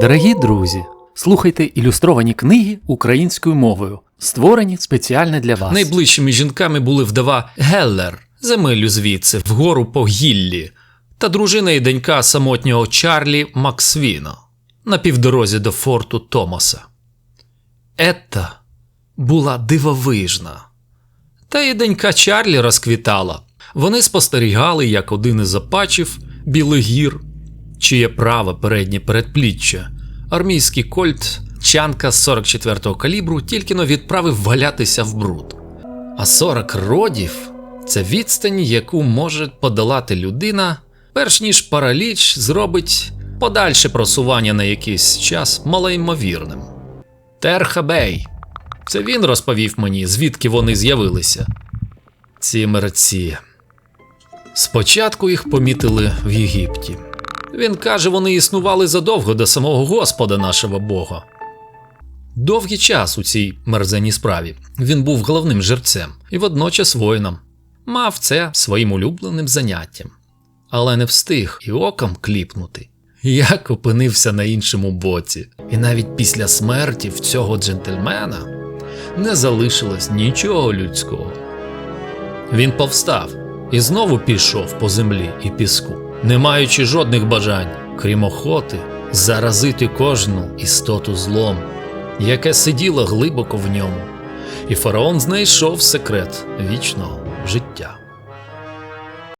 Дорогі друзі, слухайте ілюстровані книги українською мовою, створені спеціально для вас. Найближчими жінками були вдова Геллер, земелю звідси, вгору по гіллі, та дружина і донька самотнього Чарлі Максвіно на півдорозі до форту Томаса. Етта була дивовижна. Та і донька Чарлі розквітала. Вони спостерігали, як один із апачів Білий гір, чиє праве переднє передпліччя, армійський кольт Чанка 44-го калібру тільки но відправив валятися в бруд. А 40 родів це відстань, яку може подолати людина, перш ніж параліч зробить подальше просування на якийсь час малоймовірним. Терхабей. Це він розповів мені, звідки вони з'явилися. Ці мерці. Спочатку їх помітили в Єгипті. Він каже, вони існували задовго до самого Господа нашого Бога. Довгий час у цій мерзеній справі він був головним жерцем і водночас воїном. Мав це своїм улюбленим заняттям, але не встиг і оком кліпнути. Як опинився на іншому боці, і навіть після смерті в цього джентльмена не залишилось нічого людського. Він повстав і знову пішов по землі і піску, не маючи жодних бажань, крім охоти, заразити кожну істоту злом, яке сиділо глибоко в ньому, і фараон знайшов секрет вічного життя.